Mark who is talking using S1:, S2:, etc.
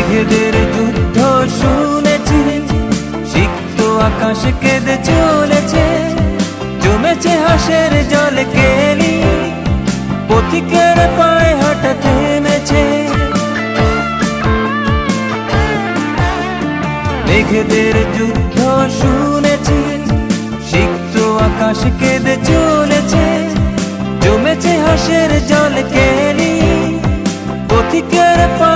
S1: মেঘেদের যুদ্ধ শুনেছি। সিক্ত আকাশ কেঁদে চলেছে। জমেছে হাসের জল কেলি। পথিকের পায়ে হাঁটা থেমেছে। যুদ্ধ শুনেছি। সিক্ত আকাশ কেঁদে চলেছে। জমেছে হাসের জল কেলি। পথিকের পা